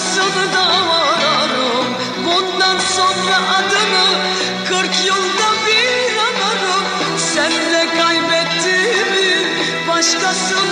başkasını da ararım Bundan sonra adını kırk yılda bir anarım. Sen de kaybettiğimi başkasını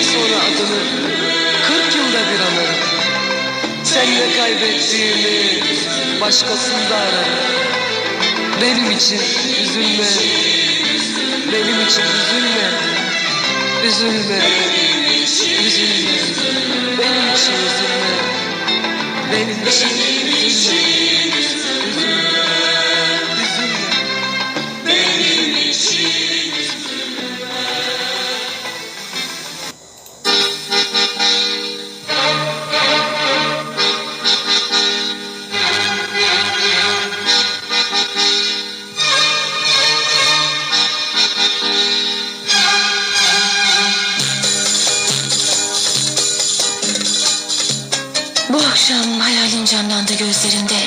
Bundan sonra adını kırk yılda bir anarım. Seninle kaybettiğimi başkasında ararım. Benim için üzülme. Benim için üzülme. Üzülme. Üzülme. Benim için üzülme. Benim için. Üzülme. Akşam hayalin canlandı gözlerimde.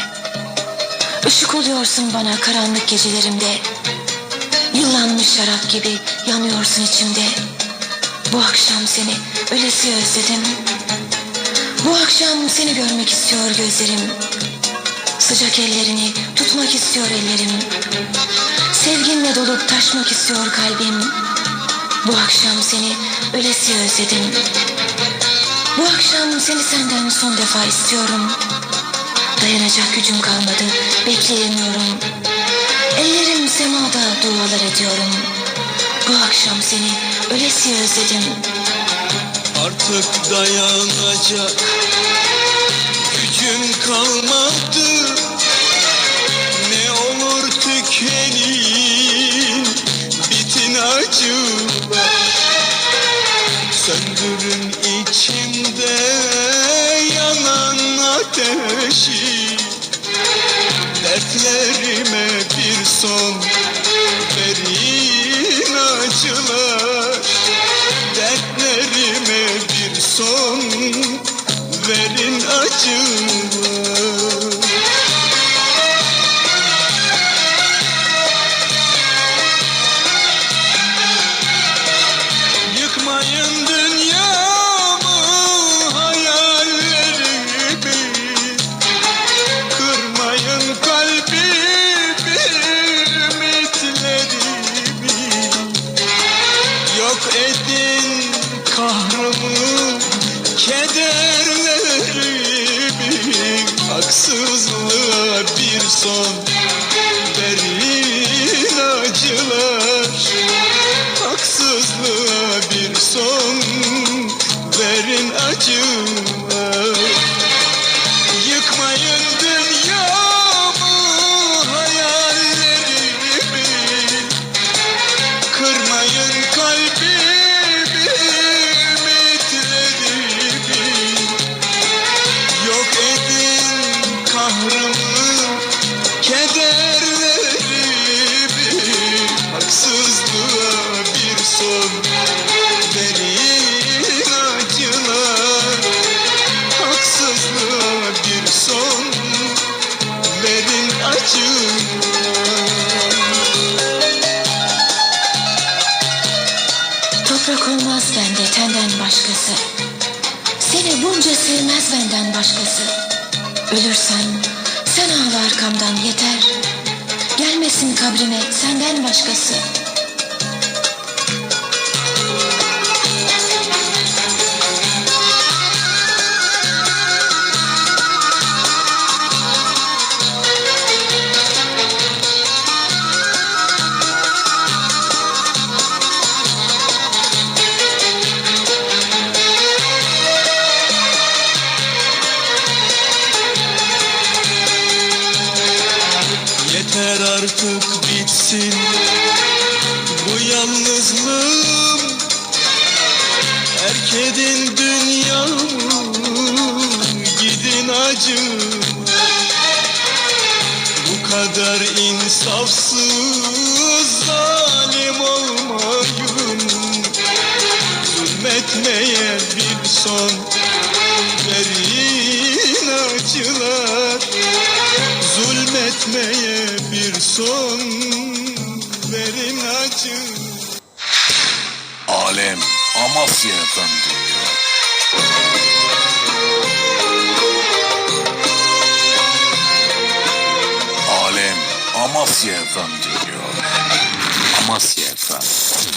Işık oluyorsun bana karanlık gecelerimde. Yıllanmış şarap gibi yanıyorsun içimde. Bu akşam seni öylesi özledim. Bu akşam seni görmek istiyor gözlerim. Sıcak ellerini tutmak istiyor ellerim. Sevginle dolup taşmak istiyor kalbim. Bu akşam seni öylesi özledim. Bu akşam seni senden son defa istiyorum. Dayanacak gücüm kalmadı, bekleyemiyorum. Ellerim semada dualar ediyorum. Bu akşam seni öylesi özledim. Artık dayanacak gücüm kalmadı Ne olur tükenin bitin acılar Dertlerime bir son Haksız zalim olmayın. Zulmetmeye bir son Verin acılar. Zulmetmeye bir son Verin acı Alem Amasya efendi. Amasya efendim geliyor. Amasya efendim.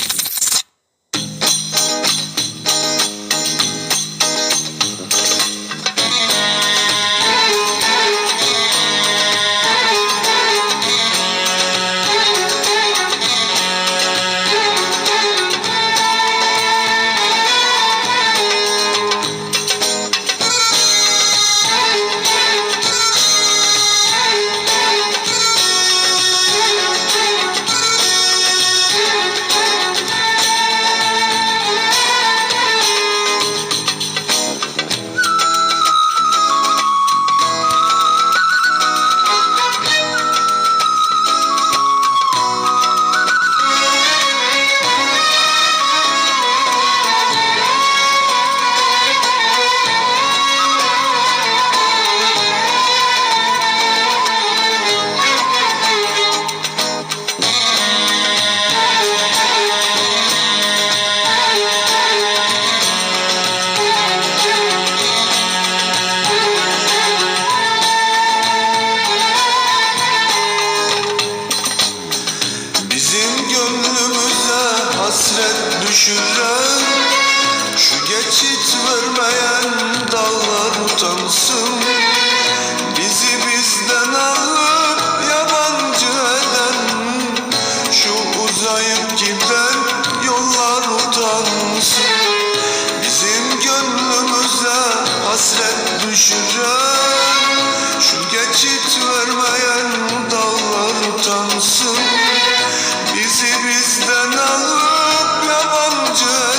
Bizi bizden alıp yabancı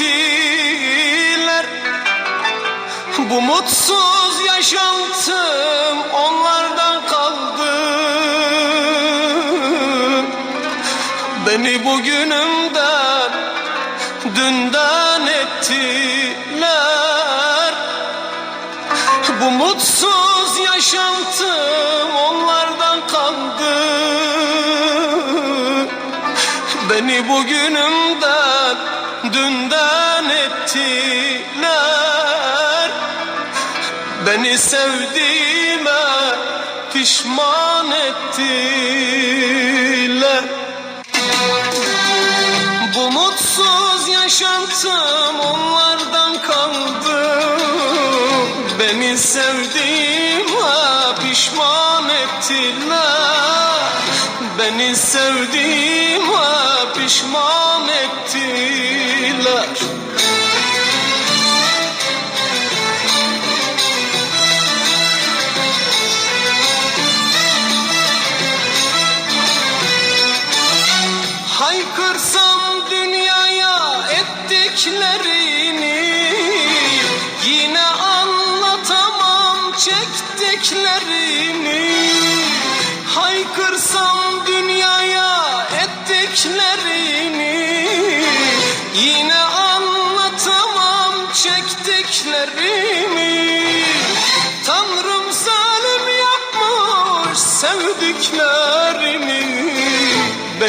gittiler Bu mutsuz yaşantım onlardan kaldı. Beni bugünümden dünden ettiler. Bu mutsuz yaşantım onlardan kaldı. Beni bugünümden sevdiğime pişman ettiler. Bu mutsuz yaşantım onlardan kaldı. Beni sevdiğime pişman ettiler. Beni sevdiğime pişman ettiler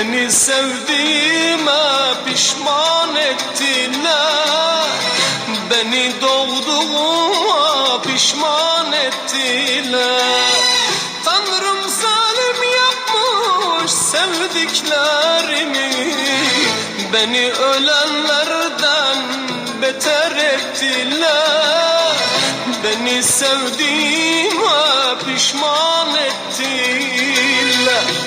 Beni sevdiğime pişman ettiler. Beni doğduğuma pişman ettiler. Tanrım zalim yapmış sevdiklerimi. Beni ölenlerden beter ettiler. Beni sevdiğime pişman ettiler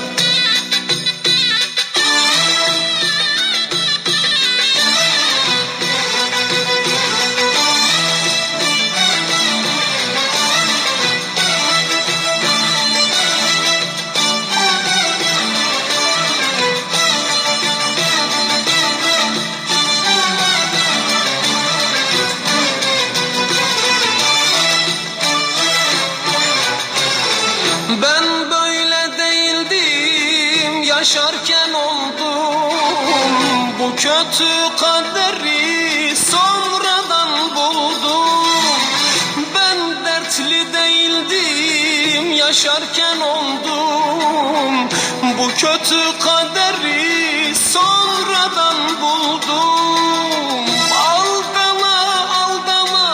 buldum Aldama aldama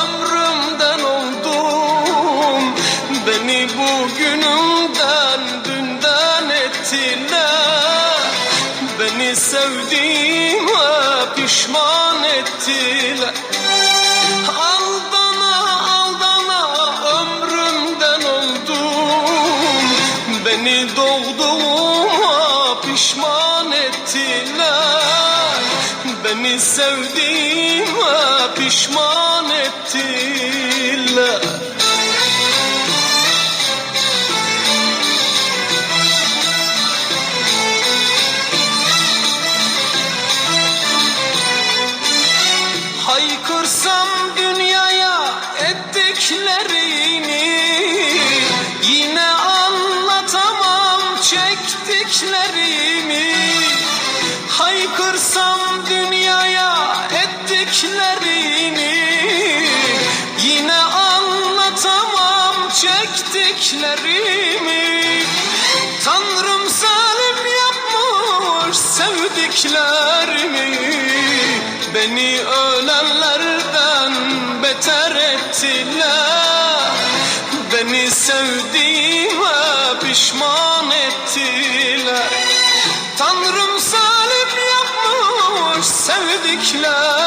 ömrümden oldum. Beni bugünümden dünden ettiler. Beni sevdiğime pişman ettiler sevdiğime pişman ettiler. Haykırsam dünyaya ettiklerini Yine anlatamam çektiklerimi Haykırsam çektiklerimi Tanrım zalim yapmış sevdiklerimi. Beni ölenlerden beter ettiler. Beni sevdiğime pişman ettiler. Tanrım zalim yapmış sevdiklerimi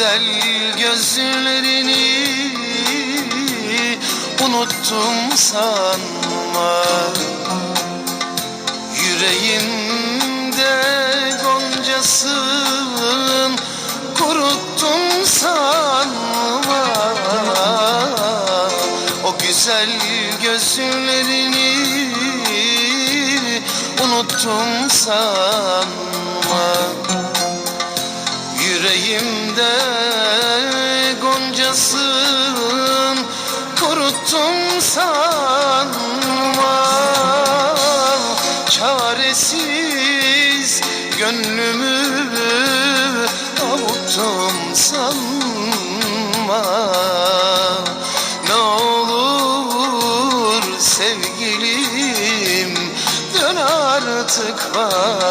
güzel gözlerini unuttum sanma. Yüreğimde goncasın kuruttun sanma. O güzel gözlerini unuttum sanma. Yüreğimde Kuruttum sanma Çaresiz gönlümü avuttum sanma. Ne olur sevgilim dön artık bana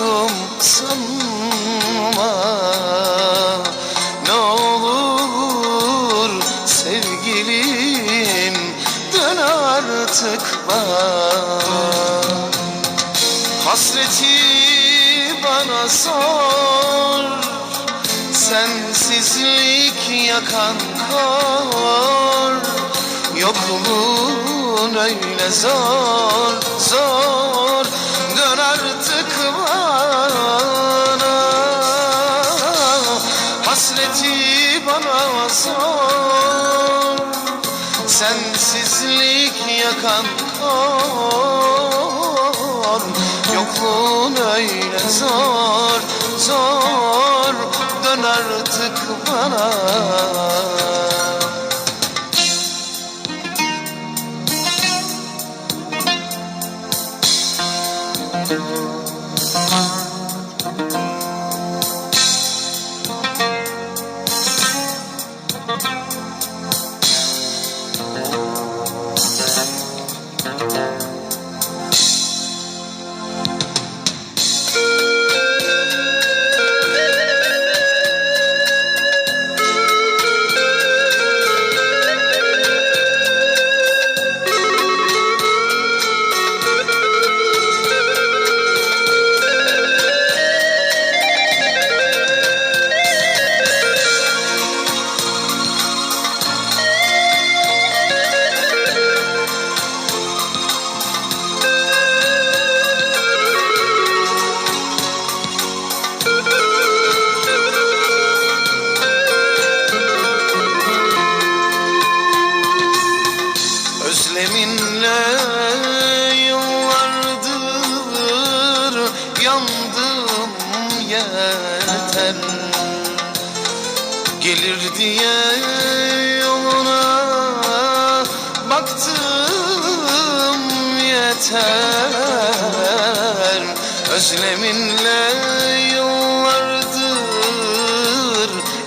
avuttum sanma Ne olur sevgilim dön artık bana. Hasreti bana sor Sensizlik yakan kor. Yokluğun öyle zor zor. Dön artık bana Hasreti bana sor. Sensizlik yakan kor. Yokluğun öyle zor zor. Dön artık bana Özleminle yıllardır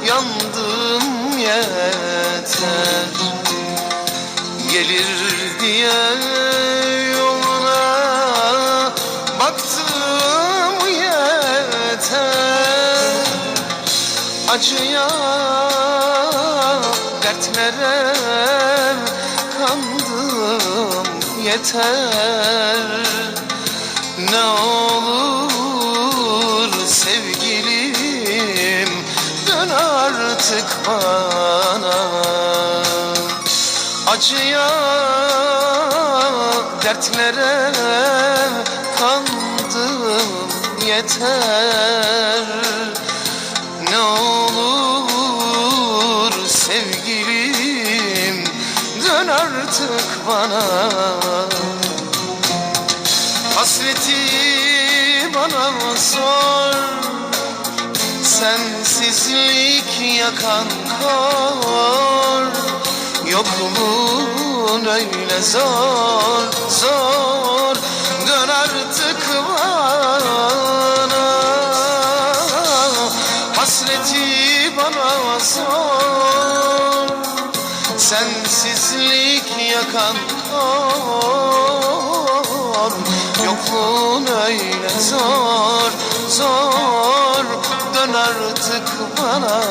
yandım yeter. Gelir diye yoluna baktım yeter. Acıya dertlere kandım yeter. Ne olur Acıya, dertlere kandım yeter. Ne olur sevgilim dön artık bana. Hasreti bana sor Sensizlik yakan kor Yokluğun öyle zor zor. Dön artık bana Hasreti bana sor. Sensizlik yakan kor. Yokluğun öyle zor zor. Dön artık bana